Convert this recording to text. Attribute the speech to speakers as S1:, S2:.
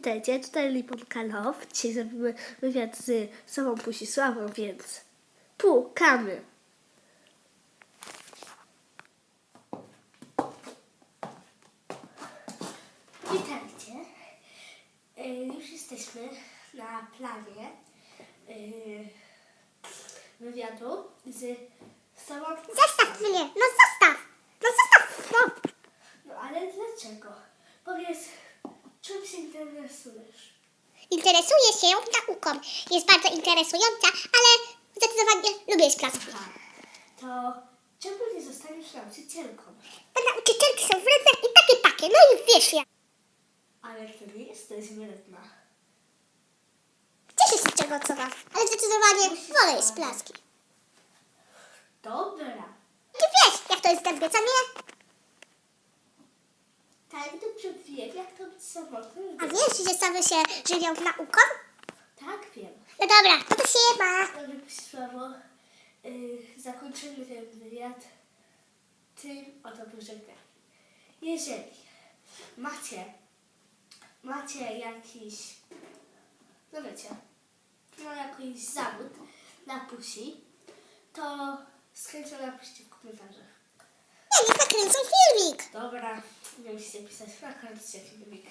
S1: Witajcie, tutaj Lipon Kalow. Dzisiaj zrobimy wywiad z Sobą Pusisławą, więc pukamy. Witajcie. E, Już jesteśmy na planie e, wywiadu z Sobą
S2: Zostaw mnie, no zostaw! No zostaw! No.
S1: No ale dlaczego? Powiedz, interesujesz?
S2: Interesuję się nauką. Jest bardzo interesująca, ale zdecydowanie lubię jeść placki.
S1: To czemu nie zostaniesz nauczycielką?
S2: Te nauczycielki są wredne i takie pakie, no i wiesz ja.
S1: Ale ty nie jesteś wredna.
S2: Cieszę się z czego co mam, ale zdecydowanie wolę jeść placki.
S1: Dobra.
S2: Ty wiesz, jak to jest co nie?
S1: Tak dobrze wiem,
S2: A wiesz, że same się żywią nauką?
S1: Tak wiem.
S2: No dobra, no to się ma.
S1: Dobrze, Sławo, yy, zakończymy ten wywiad tym oto pożegnaniem. Jeżeli macie, macie jakiś, no wiecie, no jakiś zawód na pusi, to z chęcią napiszcie w komentarzach.
S2: Ja nie nakręcą filmik.
S1: Dobra, musicie pisać, nakręćcie filmik.